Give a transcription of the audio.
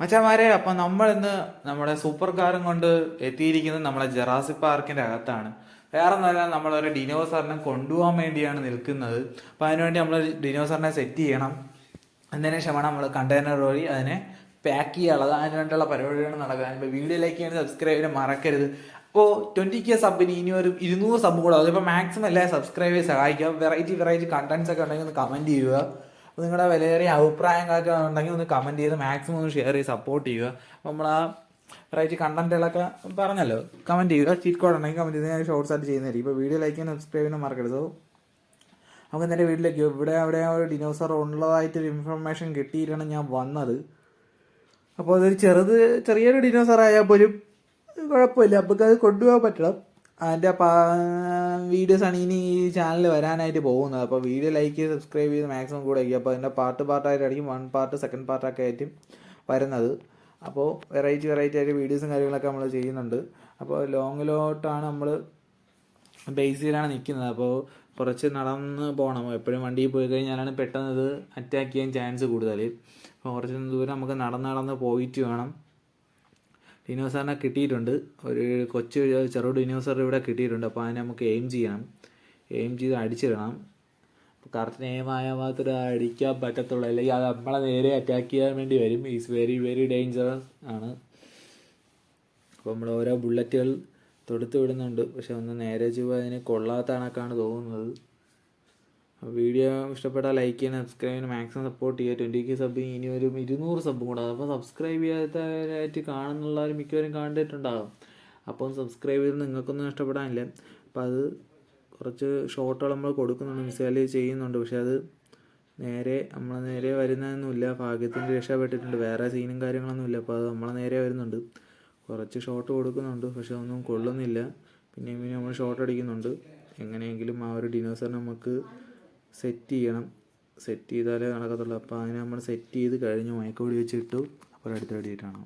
മച്ചാമാരെ അപ്പൊ നമ്മൾ ഇന്ന് നമ്മുടെ സൂപ്പർ കാറും കൊണ്ട് എത്തിയിരിക്കുന്നത് നമ്മുടെ ജറാസി പാർക്കിന്റെ അകത്താണ്. വേറെ ഒന്നല്ല നമ്മളൊരു ഡിനോസറിനെ കൊണ്ടുപോകാൻ വേണ്ടിയാണ് നിൽക്കുന്നത്. അപ്പൊ അതിനുവേണ്ടി നമ്മൾ ഡിനോസറിനെ സെറ്റ് ചെയ്യണം. അതിന് ശേഷമാണ് നമ്മൾ കണ്ടെയ്നർ വഴി അതിനെ പാക്ക് ചെയ്യാനുള്ളത്. അതിന് വേണ്ടിയുള്ള പരിപാടിയാണ് നടക്കുക. അതിപ്പോൾ വീഡിയോയിലേക്ക് വേണ്ടി സബ്സ്ക്രൈബ് ചെയ്യാൻ മറക്കരുത്. അപ്പോൾ ട്വന്റി കെ സബിന് ഇനി ഒരു ഇരുന്നൂറ് സബ് കൂടെ അതിപ്പോൾ മാക്സിമം എല്ലാ സബ്സ്ക്രൈബേഴ്സ് സഹായിക്കുക. വെറൈറ്റി വെറൈറ്റി കണ്ടന്റ്സ് ഒക്കെ ഉണ്ടെങ്കിൽ ഒന്ന് കമന്റ് ചെയ്യുക. നിങ്ങളുടെ വിലയേറിയ അഭിപ്രായങ്ങളൊക്കെ ഉണ്ടെങ്കിൽ ഒന്ന് കമന്റ് ചെയ്ത് മാക്സിമം ഒന്ന് ഷെയർ ചെയ്ത് സപ്പോർട്ട് ചെയ്യുക. നമ്മൾ ആ വെറൈറ്റി കണ്ടന്റുകളൊക്കെ പറഞ്ഞല്ലോ. കമന്റ് ചെയ്യുക ചീറ്റ് കോഡ് ഉണ്ടെങ്കിൽ കമന്റ് ചെയ്ത് ഞാൻ ഷോർട്സ് ആയിട്ട് ചെയ്യുന്നതായിരിക്കും. ഇപ്പോൾ വീഡിയോ ലൈക്ക് ചെയ്യാൻ സബ്സ്ക്രൈബ് ചെയ്യാൻ മറക്കരുത്. നമുക്ക് എന്റെ വീട്ടിലേക്ക് ഇവിടെ അവിടെ ഒരു ഡിനോസർ ഉള്ളതായിട്ടൊരു ഇൻഫർമേഷൻ കിട്ടിയിട്ടാണ് ഞാൻ വന്നത്. അപ്പോൾ അതൊരു ചെറുത് ചെറിയൊരു ഡിനോസർ ആയാൽ പോലും കുഴപ്പമില്ല. നമുക്ക് അത് കൊണ്ടുപോകാൻ പറ്റണം. അതിന്റെ വീഡിയോസാണ് ഇനി ഈ ചാനൽ വരാനായിട്ട് പോകുന്നത്. അപ്പോൾ വീഡിയോ ലൈക്ക് ചെയ്ത് സബ്സ്ക്രൈബ് ചെയ്ത് മാക്സിമം കൂടെ ആയിരിക്കും. അപ്പോൾ അതിന്റെ പാർട്ട് പാർട്ടായിട്ടായിരിക്കും വൺ പാർട്ട് സെക്കൻഡ് പാർട്ടൊക്കെ ആയിട്ടും വരുന്നത്. അപ്പോൾ വെറൈറ്റി വെറൈറ്റി ആയിട്ട് വീഡിയോസും കാര്യങ്ങളൊക്കെ നമ്മൾ ചെയ്യുന്നുണ്ട്. അപ്പോൾ ലോങ്ങിലോട്ടാണ് നമ്മൾ ബേസിലാണ് നിൽക്കുന്നത് അപ്പോൾ കുറച്ച് നടന്ന് പോകണം എപ്പോഴും വണ്ടിയിൽ പോയി കഴിഞ്ഞാലാണ് പെട്ടെന്ന് ഇത് അറ്റാക്ക് ചെയ്യാൻ ചാൻസ് കൂടുതൽ അപ്പോൾ കുറച്ച് ദൂരം നമുക്ക് നടന്ന് നടന്ന് പോയിട്ട് വേണം. ഡിനോസറിനെ കിട്ടിയിട്ടുണ്ട്. ഒരു കൊച്ചു ചെറു ഡിനോസർ ഇവിടെ കിട്ടിയിട്ടുണ്ട്. അപ്പോൾ അതിനെ നമുക്ക് എയിം ചെയ്യണം എയിം ചെയ്ത് അടിച്ചിടണം. കറക്റ്റ് എയിമായ മാത്രമേ അടിക്കാൻ പറ്റത്തുള്ളൂ. അല്ലെങ്കിൽ അത് നമ്മളെ നേരെ അറ്റാക്ക് ചെയ്യാൻ വേണ്ടി വരും. ഈസ് വെരി വെരി ഡേഞ്ചറസ് ആണ്. അപ്പോൾ നമ്മൾ ഓരോ ബുള്ളറ്റുകൾ തൊടുത്ത് വിടുന്നുണ്ട്. പക്ഷെ ഒന്ന് നേരെ ചുവ അതിന് കൊള്ളാത്ത കണക്കാണ് തോന്നുന്നത്. വീഡിയോ ഇഷ്ടപ്പെട്ടാൽ ലൈക്ക് ചെയ്യാൻ സബ്സ്ക്രൈബ് ചെയ്യാൻ മാക്സിമം സപ്പോർട്ട് ചെയ്യുക ട്വന്റി കെ സബ് ഇനി ഒരു ഇരുന്നൂറ് സബും കൂടെ അപ്പോൾ സബ്സ്ക്രൈബ് ചെയ്യാത്തവരായിട്ട് കാണുന്നുള്ളവർ മിക്കവരും കണ്ടിട്ടുണ്ടാകും അപ്പം സബ്സ്ക്രൈബ് ചെയ്ത് നിങ്ങൾക്കൊന്നും ഇഷ്ടപ്പെടാനില്ല അപ്പം അത് കുറച്ച് ഷോർട്ടുകൾ നമ്മൾ കൊടുക്കുന്നുണ്ട്. മിസ്സാൽ ചെയ്യുന്നുണ്ട്. പക്ഷെ അത് നേരെ നമ്മളെ നേരെ വരുന്നതൊന്നുമില്ല ഭാഗ്യത്തിന്റെ രക്ഷപ്പെട്ടിട്ടുണ്ട്. വേറെ സീനും കാര്യങ്ങളൊന്നുമില്ല അപ്പോൾ അത് നമ്മളെ നേരെ വരുന്നുണ്ട്. കുറച്ച് ഷോട്ട് കൊടുക്കുന്നുണ്ട്. പക്ഷെ ഒന്നും കൊള്ളുന്നില്ല. പിന്നെയും പിന്നെ നമ്മൾ ഷോട്ട് അടിക്കുന്നുണ്ട്. എങ്ങനെയെങ്കിലും ആ ഒരു ഡിനോസർ നമുക്ക് സെറ്റ് ചെയ്യണം സെറ്റ് ചെയ്താലേ നടക്കത്തുള്ളൂ. അപ്പോൾ അതിനെ നമ്മൾ സെറ്റ് ചെയ്ത് കഴിഞ്ഞു മയക്കോടി വെച്ചിട്ടു അപ്പോൾ അടുത്ത വെടിയിട്ടാണ്